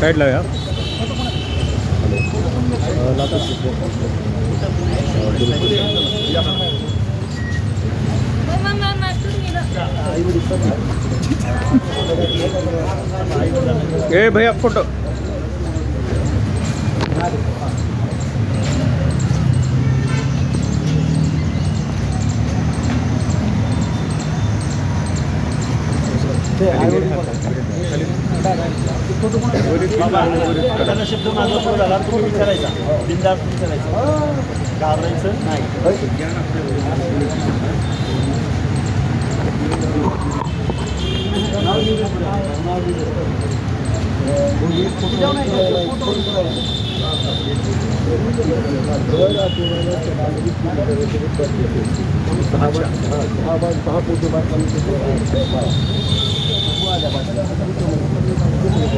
साईडला या. ए भैया फोटो. त्यांना शब्द माझा सुरू झाला तुम्ही विचारायचा बिंदास विचारायचा घाबरायचं नाही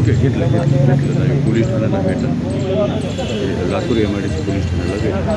ओके घेतलं घेतलं घेतलं. जाईल पोलीस ठाण्याला भेटलं. Latur M I D C police ठाण्याला भेटलं.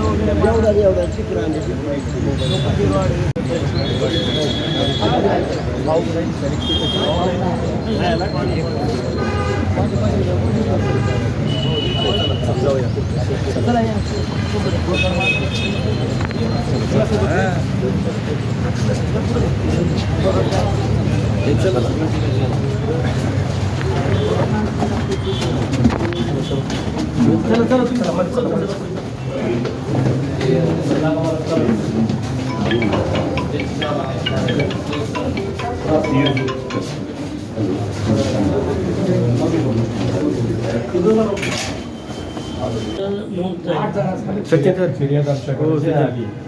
फिर्याद आमच्याकडे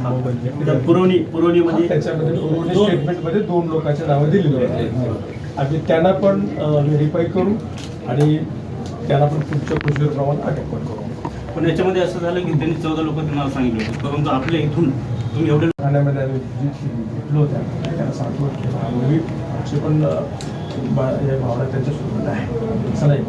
मोबाईलची. तर पुरवणी पुरवणीमध्ये त्याच्यामध्ये स्टेटमेंटमध्ये दोन लोकांची नावं दिलेली आहेत. आम्ही त्यांना पण व्हेरीफाय करू आणि त्यांना पण पुढच्या प्रोसिजरप्रमाणे अटक पण करू. पण याच्यामध्ये असं झालं की त्यांनी चौदा लोक तुम्हाला सांगितलं होतं. परंतु आपल्या इथून तुम्ही एवढे ठाण्यामध्ये आम्ही भेटलो होत्या त्यांना सांगतो की मुली आमची पण हे भावना त्यांच्यासोबत आहे. असं नाही.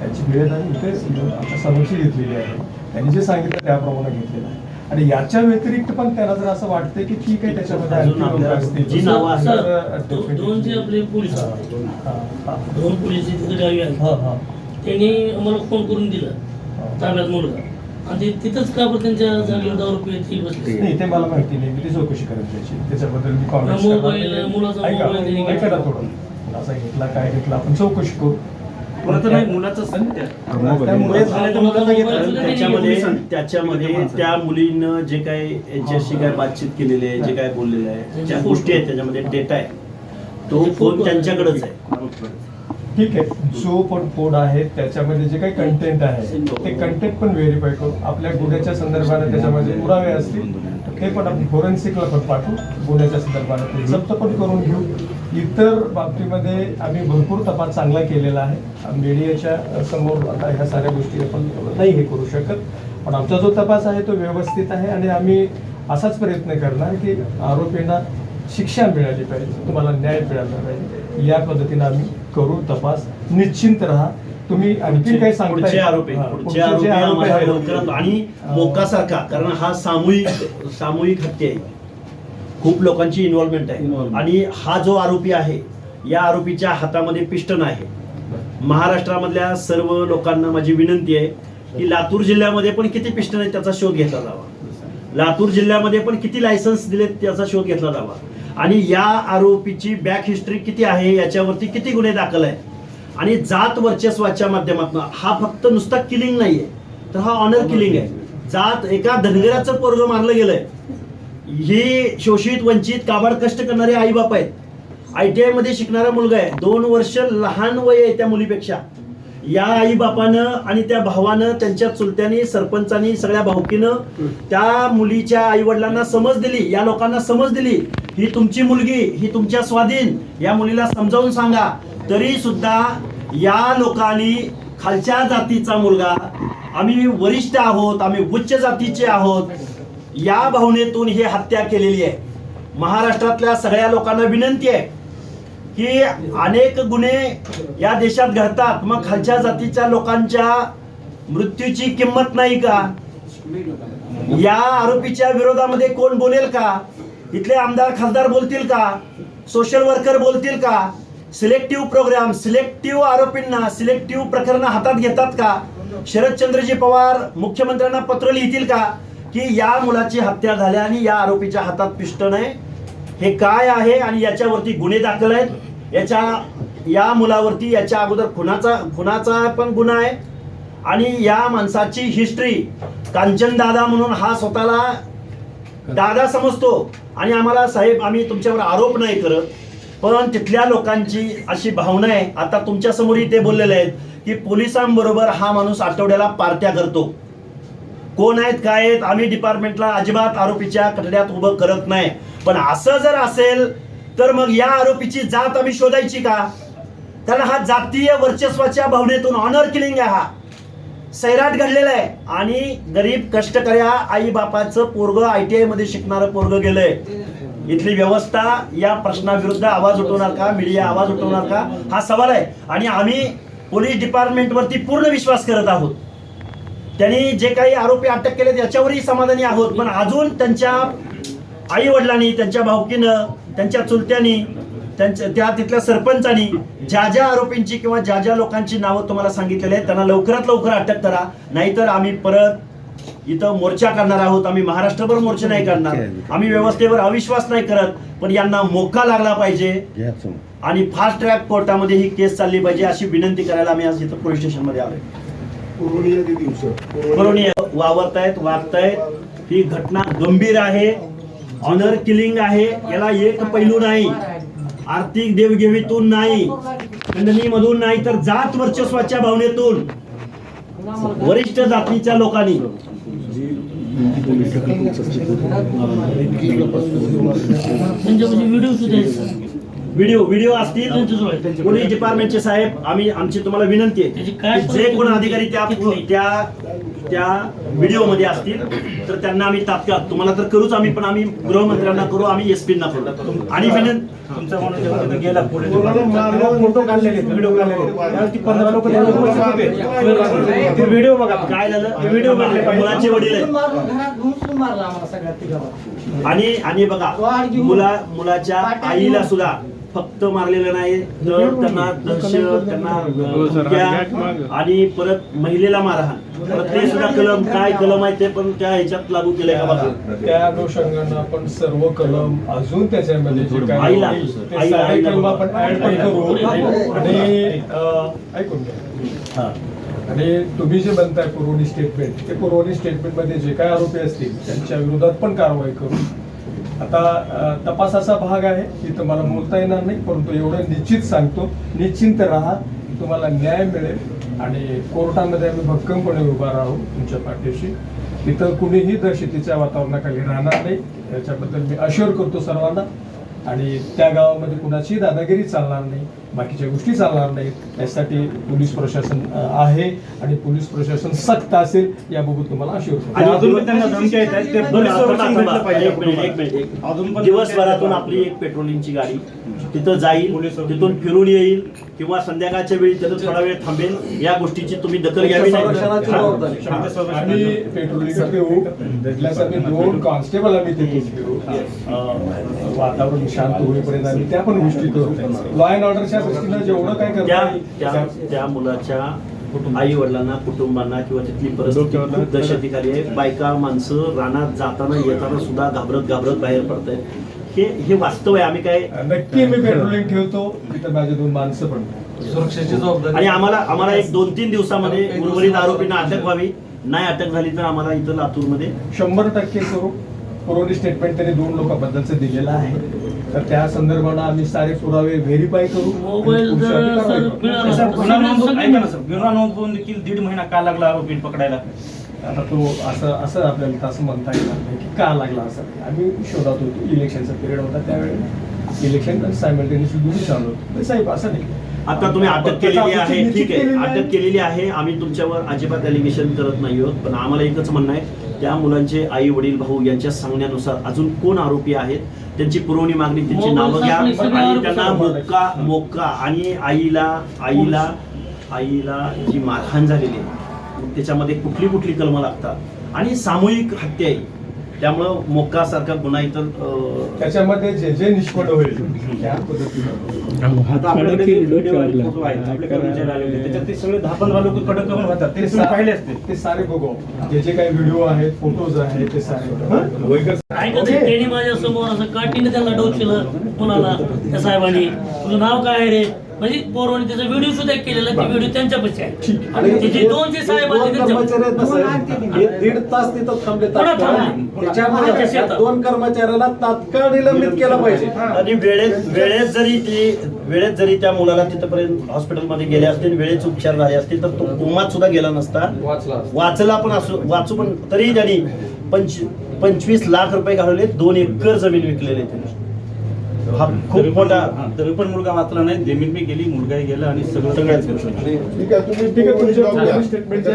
त्याची वेळ आणि इथे आमच्या समोरची घेतलेली आहे. त्यांनी जे सांगितलं त्याप्रमाणे घेतलेलं आहे. आणि याच्या व्यतिरिक्त पण त्यांना जर असं वाटतं की ठीक आहे त्याच्यामध्ये जी नावं असतात. दोन जे आपले पोलीस होते, दोन पोलीस तिथे गावी आले त्यांनी आम्हाला फोन करून दिला. ताब्यात मुलगा. आणि तिथंच का बरं त्यांच्या जागेवर दारू रुपये ती बसले? नाही ते मला माहिती नाही. मी ती चौकशी करेन त्याची त्याच्याबद्दल मी हा, मोबाईल, मुलाचा मोबाईल ऐका थोडं. असा घेतला काय घेतला आपण चौकशी करू. त्याच्यामध्ये. त्याच्यामध्ये त्या मुलीनं जे काही याच्याशी काय बातचीत केलेली आहे जे काय बोललेलं आहे ज्या गोष्टी आहेत त्याच्यामध्ये डेटा आहे. तो फोन त्यांच्याकडेच आहे. ठीक आहे. जो पण कोड आहे त्याच्यामध्ये जे काही कंटेंट आहे ते कंटेंट पण व्हेरीफाय करू. आपल्या गुन्ह्याच्या संदर्भाने त्याच्यामध्ये पुरावे असतील तर ते पण आपण फोरेन्सिकला पण पाठवू गुन्ह्याच्या संदर्भाने. ते जप्त पण करून घेऊ. इतर बाबतीमध्ये आम्ही भरपूर तपास चांगला केलेला आहे. मीडियाच्या समोर आता ह्या साऱ्या गोष्टी आपण नाही हे करू शकत. पण आमचा जो तपास आहे तो व्यवस्थित आहे आणि आम्ही असाच प्रयत्न करणार की आरोपींना शिक्षा मिळाली पाहिजे तुम्हाला न्याय मिळाला पाहिजे. या पद्धतीने आम्ही करू तपास निश्चिंत राहा. तुम्ही आणखी काही सांगताय? आरोपी पुढचे आम्हाला. लवकरात आणि मोकासारखा कारण हा सामूहिक सामूहिक हत्या आहे. खूप लोकांची इन्व्हॉल्वमेंट आहे. आणि हा जो आरोपी आहे या आरोपीच्या हातामध्ये पिस्टन आहे. महाराष्ट्रामधल्या सर्व लोकांना माझी विनंती आहे की लातूर जिल्ह्यामध्ये पण किती पिस्टन आहेत त्याचा शोध घेतला जावा. लातूर जिल्ह्यामध्ये पण किती लायसन्स दिलेत त्याचा शोध घेतला जावा. आणि या आरोपीची बॅक हिस्ट्री किती आहे याच्यावरती किती गुन्हे दाखल आहेत? आणि जात वर्चस्वाच्या माध्यमातून हा फक्त नुसता किलिंग नाहीये तर हा ऑनर किलिंग आहे. जात एका धनगराचं पोरग मारलं गेलंय. ही शोषित वंचित काबाड कष्ट करणारे आई बाप आहेत. आय टी आयमध्ये शिकणारा मुलगा आहे. दोन वर्ष लहान वय आहे त्या मुलीपेक्षा. या आई बापानं आणि त्या भावानं त्यांच्या चुलत्यांनी सरपंचांनी सगळ्या भाऊकीनं त्या मुलीच्या आई वडिलांना समज दिली या लोकांना समज दिली ही तुमची मुलगी ही तुमच्या स्वाधीन या मुलीला समजावून सांगा. तरी सुद्धा या लोकांनी खालच्या जातीचा मुलगा आम्ही वरिष्ठ आहोत आम्ही उच्च जातीचे आहोत या भावनेतून ही हत्या केलेली आहे. महाराष्ट्रातल्या सगळ्या लोकांना विनंती आहे की अनेक गुन्हे या देशात घडतात. मग खालच्या जातीच्या लोकांच्या मृत्यूची किंमत नाही का? या आरोपीच्या विरोधामध्ये कोण बोलेल का? इथले आमदार खासदार बोलतील का? सोशल वर्कर बोलतील का? सिलेक्टिव्ह प्रोग्राम सिलेक्टिव्ह आरोपींना सिलेक्टिव्ह प्रकरण हातात घेतात का? शरदचंद्रजी पवार मुख्यमंत्र्यांना पत्र लिहितील का? की या मुलाची हत्या झाल्या आणि या आरोपीच्या हातात पिस्टन आहे. हे काय आहे आणि याच्यावरती गुन्हे दाखल आहेत? याच्या या मुलावरती याच्या अगोदर खुनाचा खुनाचा पण गुन्हा आहे. आणि या माणसाची हिस्ट्री कांचन दादा म्हणून हा स्वतःला दादा समजतो. आणि आम्हाला साहेब आम्ही तुमच्यावर आरोप नाही करत पण तिथल्या लोकांची अशी भावना आहे. आता तुमच्या समोरही ते बोललेले आहेत की पोलिसांबरोबर हा माणूस आठवड्याला पार्ट्या करतो. कोण आहेत काय आहेत आम्ही डिपार्टमेंटला अजिबात आरोपीच्या कठड्यात उभं करत नाही. पण असं जर असेल तर मग या आरोपीची जात आम्ही शोधायची का? त्याला हा जातीय वर्चस्वाच्या भावनेतून ऑनर किलिंग आहे हा. सैराट घडलेला आहे. आणि गरीब कष्टकऱ्या आई बापाचं पोरग आय टी आयमध्ये शिकणारं पोरग गेलंय. इथली व्यवस्था या प्रश्नाविरुद्ध आवाज उठवणार का? मीडिया आवाज उठवणार का? हा सवाल आहे. आणि आम्ही पोलीस डिपार्टमेंटवरती पूर्ण विश्वास करत आहोत. त्यांनी जे काही आरोपी अटक केले याच्यावरही समाधानी आहोत. पण अजून त्यांच्या आई वडिलांनी त्यांच्या भावकीनं त्यांच्या चुलत्यांनी त्यांच्या त्या तिथल्या सरपंचांनी ज्या ज्या आरोपींची किंवा ज्या ज्या लोकांची नावं तुम्हाला सांगितलेली आहेत त्यांना लवकरात लवकर अटक करा. नाहीतर आम्ही परत इथं मोर्चा करणार आहोत. आम्ही महाराष्ट्रभर मोर्चा नाही करणार आम्ही व्यवस्थेवर अविश्वास नाही करत पण यांना मोका लागला पाहिजे. आणि फास्ट ट्रॅक कोर्टामध्ये ही केस चालली पाहिजे अशी विनंती करायला आम्ही आज इथं पोलीस स्टेशनमध्ये आलोय. करोनी वावरतायत वागतायत. ही घटना गंभीर आहे. ऑनर किलिंग आहे याला एक पैलू नाही आर्थिक देवघेवीतून नाही खंडणीमधून नाही तर जात वर्चस्वाच्या भावनेतून वरिष्ठ जातीच्या लोकांनी व्हिडिओ सर. व्हिडिओ व्हिडिओ असतील. पोलीस डिपार्टमेंटचे साहेब आम्ही आमची तुम्हाला विनंती आहे जे कोण अधिकारी त्या त्या त्या व्हिडिओमध्ये असतील तर त्यांना आम्ही तात्काळ तुम्हाला तर करूच आम्ही पण आम्ही गृहमंत्र्यांना करू आम्ही एस ना करू. आणि विनंती तुमचा माणूस जेव्हा तिथं गेला पोलीस फोटो काढलेले व्हिडिओ काढलेले पंधरा लोक व्हिडिओ बघा काय झालं? व्हिडिओ बघले मुलाचे वडील आहेत. आणि आणि बघा मुला मुलाच्या आईला सुद्धा फक्त मारलेलं नाही तर त्यांना दहशत त्यांना धमक्या आणि परत महिलेला मारहाण. परत ते सुद्धा कलम काय कलम आहे ते पण त्या ह्याच्यात लागू केलंय का बघा? त्या अनुषंगानं आपण सर्व कलम अजून त्याच्यामध्ये जे काय आईला. होईल, ते आईला, सारे आईला कलम बघा. आपण ऍड पण करू. आणि अं, ऐकून घ्या. हा. आणि तुम्ही जे म्हणताय पुरवणी स्टेटमेंट ते पुरवणी स्टेटमेंटमध्ये जे काय आरोपी असतील त्यांच्या विरोधात पण कारवाई करू. आता तपासाचा भाग आहे की तुम्हाला बोलता येणार नाही परंतु एवढं निश्चित सांगतो निश्चिंत राहा तुम्हाला न्याय मिळेल आणि कोर्टामध्ये आम्ही भक्कमपणे उभा राहू तुमच्या पाठीशी. तिथं कुणीही दहशतीच्या वातावरणाखाली राहणार नाही याच्याबद्दल मी अश्युअर करतो सर्वांना. आणि त्या गावामध्ये कुणाची दादागिरी चालणार नाही. बाकीच्या गोष्टी चालणार नाहीत. त्यासाठी पोलीस प्रशासन आहे आणि पोलीस प्रशासन सक्त असेल याबाबत तुम्हाला. पण दिवसभरातून आपली एक पेट्रोलिंगची गाडी तिथं जाईल. तिथून फिरून येईल किंवा संध्याकाळच्या वेळी तिथं थोडा वेळ थांबेल या गोष्टीची तुम्ही दखल घ्यावी नाही. आम्ही पेट्रोलिंग ठेवू दोन कॉन्स्टेबल आम्ही तिथे वातावरण शांत होईपर्यंत आम्ही त्या पण गोष्टी करू लॉ अँड ऑर्डरच्या दृष्टीनं जेवढं काय त्या मुलाच्या आई वडिलांना कुटुंबांना किंवा तिथली परिस्थिती खूप दहशतीखाली आहे. बायका माणसं रानात जाताना येताना सुद्धा घाबरत घाबरत बाहेर पडत आहेत हे हे वास्तव आहे. आम्ही काय नक्की मी पेट्रोलिंग ठेवतो. तिथं माझे दोन माणसं पण. सुरक्षेची जबाबदारी. आणि आम्हाला आम्हाला एक दोन तीन दिवसामध्ये उर्वरित आरोपींना अटक व्हावी. नाही अटक झाली तर आम्हाला इथं लातूरमध्ये शंभर टक्के करू. पुरवणी स्टेटमेंट त्यांनी दोन लोकांबद्दलचं दिलेलं आहे. तर त्या संदर्भानं आम्ही सारे पुरावे व्हेरीफाय करू. मोबाईल जर सर गुन्हा नोंद सगळे- ऐका ना सर गुन्हा नोंद होऊन देखील दीड महिना का लागला आरोपी पकडायला? आता तो असं असं आपल्याला असं म्हणता येणार नाही की का लागला असं. आम्ही शोधात होतो. इलेक्शनचा पिरियड होता त्यावेळी इलेक्शन सायमल्टेनियसली दोन्ही चालू होतं. साहेब असं नाही. आता तुम्ही अटक केलेली आहे. आपण ठीक आहे. केलेली. अटक केलेली आहे. आम्ही तुमच्यावर अजिबात एलिगेशन करत नाही आहोत पण आम्हाला एकच म्हणणं आहे. त्या मुलांचे आई वडील भाऊ यांच्या सांगण्यानुसार अजून कोण आरोपी आहेत? त्यांची पुरवणी मागणी त्यांची नावं घ्या आणि त्यांना. मोक्का मोक्का आणि आईला आईला आईला जी मारहाण झालेली आहे त्याच्यामध्ये कुठली कुठली कलमं लागतात? आणि सामूहिक हत्या आहे त्यामुळं मोक्का सारखा गुन्हा इतर अं, त्याच्यामध्ये जे जे निष्पन्न होईल त्या पद्धतीनं. आता आपल्याकडे जे व्हिडिओ आणि फोटो आहेत आपले कर्मचारी आले होते त्याच्यात ते सगळे दहा पंधरा लोक कडक करून होतात ते तुम्ही पाहिले असते ते सारे बघू. जे जे काही व्हिडिओ आहेत फोटोज आहेत ते सारे त्यांनी माझ्यासमोर असं काठीने त्यांना डोकशिलं कोणाला? त्या साहेबांनी. तुझं नाव काय आहे रे? म्हणजे पोरवानी त्याचा व्हिडिओ सुद्धा केलेला ते व्हिडिओ त्यांच्यापाशी आहे. आणि ते जे दोन जे साहेब आले दोन कर्मचारी आहेत ना त्यांच्या साहेब, हे दीड तास तिथं थांबले तात्काळ. त्याच्यामुळे या दोन कर्मचाऱ्याला तात्काळ निलंबित केलं पाहिजे. आणि वेळेत वेळेत जरी ती वेळेत जरी त्या मुलाला तिथपर्यंत हॉस्पिटलमध्ये गेले असतील वेळेत उपचार झाले असतील तर तो कोमात सुद्धा गेला नसता. वाचला पण असो वाचू पण तरी त्यांनी पंच पंचवीस लाख रुपये घालवले दोन एकर जमीन विकलेले त्यांनी. हा खूप तरी पण- मोठा तरी पण मुलगा वाचला नाही. जमीन बी गेली मुलगाही गेला आणि सगळं सगळ्याच गोष्टी. ठीक आहे तुम्ही ठीक आहे तुमच्या स्टेटमेंट